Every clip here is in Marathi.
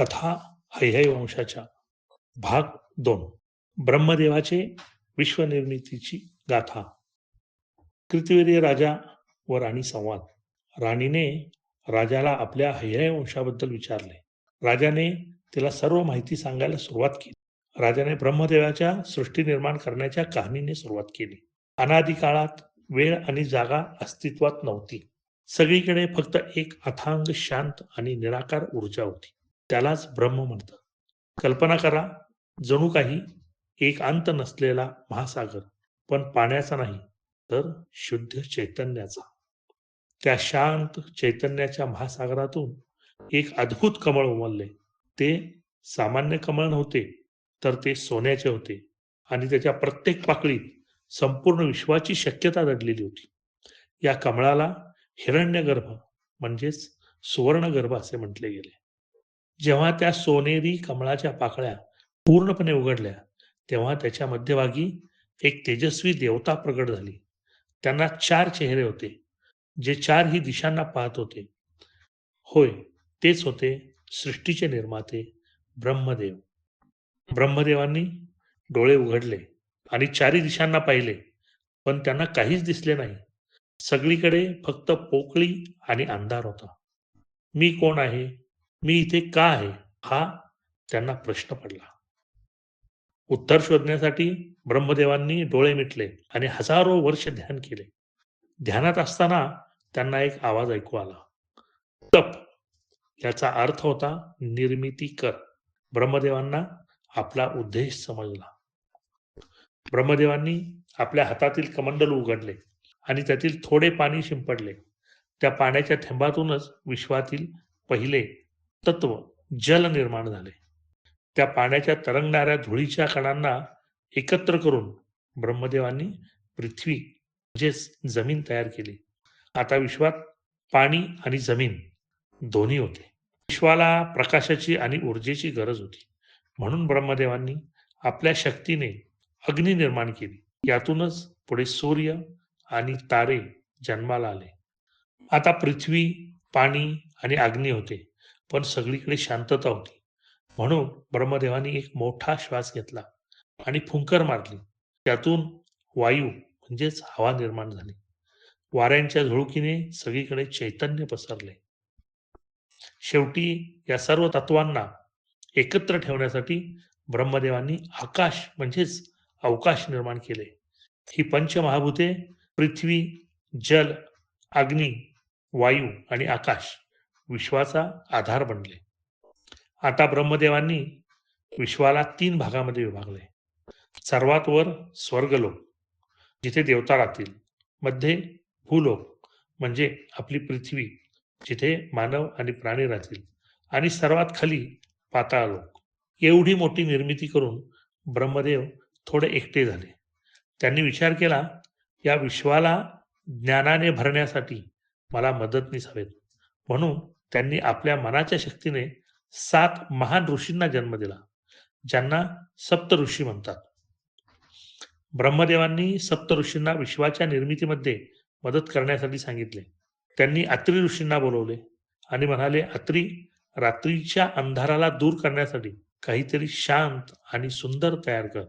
कथा हैहय वंशाच्या भाग दोन. ब्रह्मदेवाचे विश्वनिर्मितीची गाथा. कृतिवीर्य राजा व राणी संवाद. राणीने राजाला आपल्या हैहय वंशाबद्दल विचारले. राजाने तिला सर्व माहिती सांगायला सुरुवात केली. राजाने ब्रह्मदेवाच्या सृष्टी निर्माण करण्याच्या कहाणीने सुरुवात केली. अनादी काळात वेळ आणि जागा अस्तित्वात नव्हती. सगळीकडे फक्त एक अथांग शांत आणि निराकार ऊर्जा होती. त्यालाच ब्रह्म म्हणतात. कल्पना करा जणू काही एक अंत नसलेला महासागर पण पाण्याचा नाही तर शुद्ध चैतन्याचा. त्या शांत चैतन्याच्या महासागरातून एक अद्भुत कमळ उमलले. ते सामान्य कमळ नव्हते तर ते सोन्याचे होते आणि त्याच्या प्रत्येक पाकळीत संपूर्ण विश्वाची शक्यता दडलेली होती. या कमळाला हिरण्यगर्भ म्हणजेच सुवर्णगर्भ असे म्हटले गेले. जेव्हा त्या सोनेरी कमळाच्या पाकळ्या पूर्णपणे उघडल्या तेव्हा त्याच्या मध्यभागी एक तेजस्वी देवता प्रगट झाली. त्यांना चार चेहरे होते जे चारही दिशांना पाहत होते. होय तेच होते सृष्टीचे निर्माते ब्रह्मदेव. ब्रह्मदेवांनी डोळे उघडले आणि चारी दिशांना पाहिले पण त्यांना काहीच दिसले नाही. सगळीकडे फक्त पोकळी आणि अंधार होता. मी कोण आहे? मी इथे का आहे? हा त्यांना प्रश्न पडला. उत्तर शोधण्यासाठी ब्रह्मदेवांनी डोळे मिटले आणि हजारो वर्ष ध्यान केले. ध्यानात असताना त्यांना एक आवाज ऐकू आला. तप! याचा अर्थ होता निर्मिती कर. ब्रह्मदेवांना आपला उद्देश समजला. ब्रह्मदेवांनी आपल्या हातातील कमंडल उघडले आणि त्यातील थोडे पाणी शिंपडले. त्या पाण्याच्या थेंबातूनच विश्वातील पहिले तत्व जल निर्माण झाले. त्या पाण्याच्या तरंगणाऱ्या धुळीच्या कणांना एकत्र करून ब्रह्मदेवांनी पृथ्वी म्हणजेच जमीन तयार केली. आता विश्वात पाणी आणि जमीन दोन्ही होते. विश्वाला प्रकाशाची आणि ऊर्जेची गरज होती. म्हणून ब्रह्मदेवांनी आपल्या शक्तीने अग्नी निर्माण केली. यातूनच पुढे सूर्य आणि तारे जन्माला आले. आता पृथ्वी पाणी आणि अग्नी होते. पण सगळीकडे शांतता होती. म्हणून ब्रह्मदेवानी एक मोठा श्वास घेतला आणि फुंकर मारली. त्यातून वायू म्हणजेच हवा निर्माण झाली. वाऱ्यांच्या झुळकीने सगळीकडे चैतन्य पसरले. शेवटी या सर्व तत्वांना एकत्र ठेवण्यासाठी ब्रह्मदेवांनी आकाश म्हणजेच अवकाश निर्माण केले. ही पंचमहाभूते पृथ्वी जल अग्नी वायू आणि आकाश. विश्वाचा आधार बनले. आता ब्रह्मदेवांनी विश्वाला तीन भागामध्ये विभागले. सर्वात वर स्वर्गलोक जिथे देवता राहतील. मध्ये भूलोक म्हणजे आपली पृथ्वी जिथे मानव आणि प्राणी राहतील. आणि सर्वात खाली पाताळलोक. एवढी मोठी निर्मिती करून ब्रह्मदेव थोडे एकटे झाले. त्यांनी विचार केला या विश्वाला ज्ञानाने भरण्यासाठी मला मदतनीस हवेत म्हणून त्यांनी आपल्या मनाच्या शक्तीने सात महान ऋषींना जन्म दिला ज्यांना सप्त ऋषी म्हणतात. ब्रह्मदेवांनी सप्त ऋषींना विश्वाच्या निर्मितीमध्ये मदत करण्यासाठी सांगितले. त्यांनी अत्री ऋषींना बोलवले आणि म्हणाले अत्री रात्रीच्या अंधाराला दूर करण्यासाठी काहीतरी शांत आणि सुंदर तयार कर.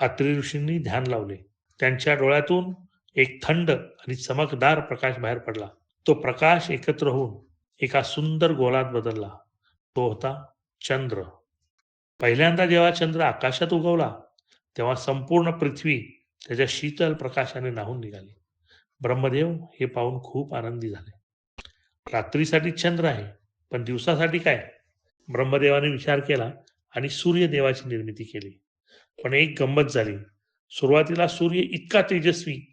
अत्री ऋषींनी ध्यान लावले. त्यांच्या डोळ्यातून एक थंड आणि चमकदार प्रकाश बाहेर पडला. तो प्रकाश एकत्र होऊन एका सुंदर गोलात बदलला. तो होता चंद्र. पहिल्यांदा जेव्हा चंद्र आकाशात उगवला तेव्हा संपूर्ण पृथ्वी त्याच्या शीतल प्रकाशाने नाहून निघाली. ब्रह्मदेव हे पाहून खूप आनंदी झाले. रात्रीसाठी चंद्र आहे पण दिवसासाठी काय? ब्रह्मदेवाने विचार केला आणि सूर्यदेवाची निर्मिती केली. पण एक गंमत झाली. सुरुवातीला सूर्य इतका तेजस्वी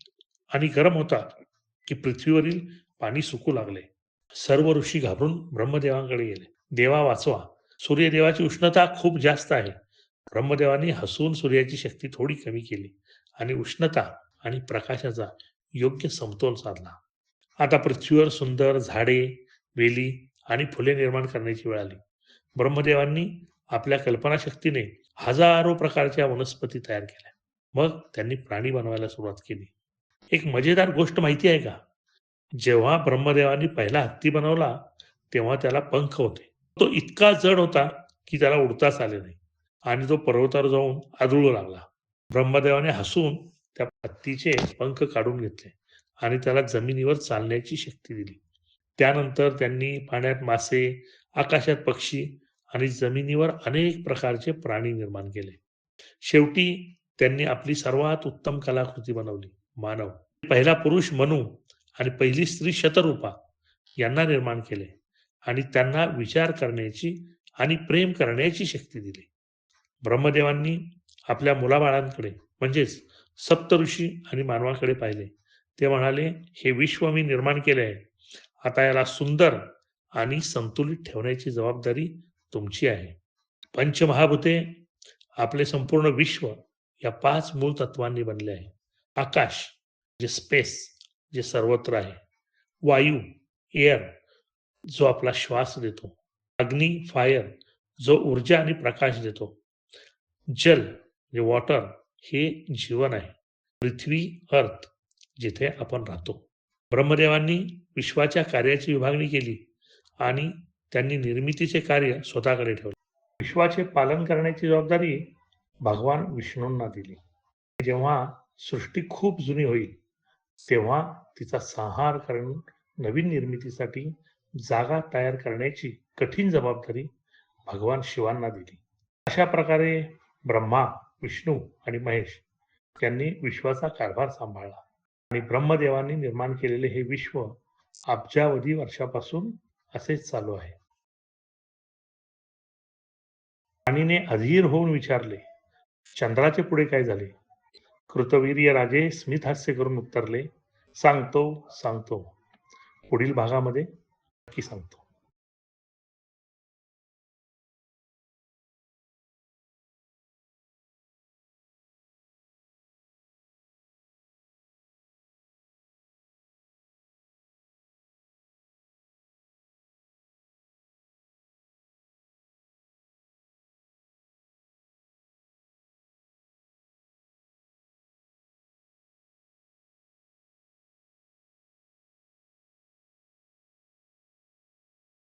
आणि गरम होता की पृथ्वीवरील पाणी सुकू लागले. सर्व ऋषी घाबरून ब्रह्मदेवांकडे गेले. देवा वाचवा. सूर्यदेवाची उष्णता खूप जास्त आहे. ब्रह्मदेवाने हसून सूर्याची शक्ती थोडी कमी केली आणि उष्णता आणि प्रकाशाचा योग्य समतोल साधला. आता पृथ्वीवर सुंदर झाडे वेली आणि फुले निर्माण करण्याची वेळ आली. ब्रह्मदेवांनी आपल्या कल्पनाशक्तीने हजारो प्रकारच्या वनस्पती तयार केल्या. मग त्यांनी प्राणी बनवायला सुरुवात केली. एक मजेदार गोष्ट माहिती आहे का? जेव्हा ब्रह्मदेवाने पहिला हत्ती बनवला तेव्हा त्याला पंख होते. तो इतका जड होता की त्याला उडताच आले नाही. आणि तो पर्वतावर जाऊन आदळू लागला. ब्रह्मदेवाने हसून त्या हत्तीचे पंख काढून घेतले आणि त्याला जमिनीवर चालण्याची शक्ती दिली. त्यानंतर त्यांनी पाण्यात मासे आकाशात पक्षी आणि जमिनीवर अनेक प्रकारचे प्राणी निर्माण केले. शेवटी त्यांनी आपली सर्वात उत्तम कलाकृती बनवली मानव. पहिला पुरुष मनू आणि पहिली स्त्री शतरूपा यांना निर्माण केले आणि त्यांना विचार करण्याची आणि प्रेम करण्याची शक्ती दिली. ब्रह्मदेवांनी आपल्या मुलाबाळांकडे म्हणजेच सप्तऋषी आणि मानवाकडे पाहिले. ते म्हणाले हे विश्व मी निर्माण केले आहे. आता याला सुंदर आणि संतुलित ठेवण्याची जबाबदारी तुमची आहे. पंचमहाभूते आपले संपूर्ण विश्व या पाच मूळ तत्वांनी बनले आहे. आकाश जे स्पेस जे सर्वत्र आहे. वायू एअर जो आपला श्वास देतो. अग्नी फायर जो ऊर्जा आणि प्रकाश देतो. जल म्हणजे जे वॉटर हे जीवन आहे. पृथ्वी अर्थ जिथे आपण राहतो. ब्रह्मदेवांनी विश्वाच्या कार्याची विभागणी केली आणि त्यांनी निर्मितीचे कार्य स्वतःकडे ठेवले. विश्वाचे पालन करण्याची जबाबदारी भगवान विष्णूंना दिली. जेव्हा सृष्टी खूप जुनी होईल तेव्हा तिचा संहार करून नवीन निर्मितीसाठी जागा तयार करण्याची कठीण जबाबदारी भगवान शिवांना दिली. अशा प्रकारे ब्रह्मा विष्णू आणि महेश यांनी विश्वाचा कारभार सांभाळला आणि ब्रह्मदेवांनी निर्माण केलेले हे विश्व अब्जावधी वर्षापासून असेच चालू आहे. पाणीने अधीर होऊन विचारले चंद्राचे पुढे काय झाले? कृतवीर्य राजे स्मित हास्य करून उत्तरले सांगतो सांगतो. पुढील भागामध्ये नक्की सांगतो.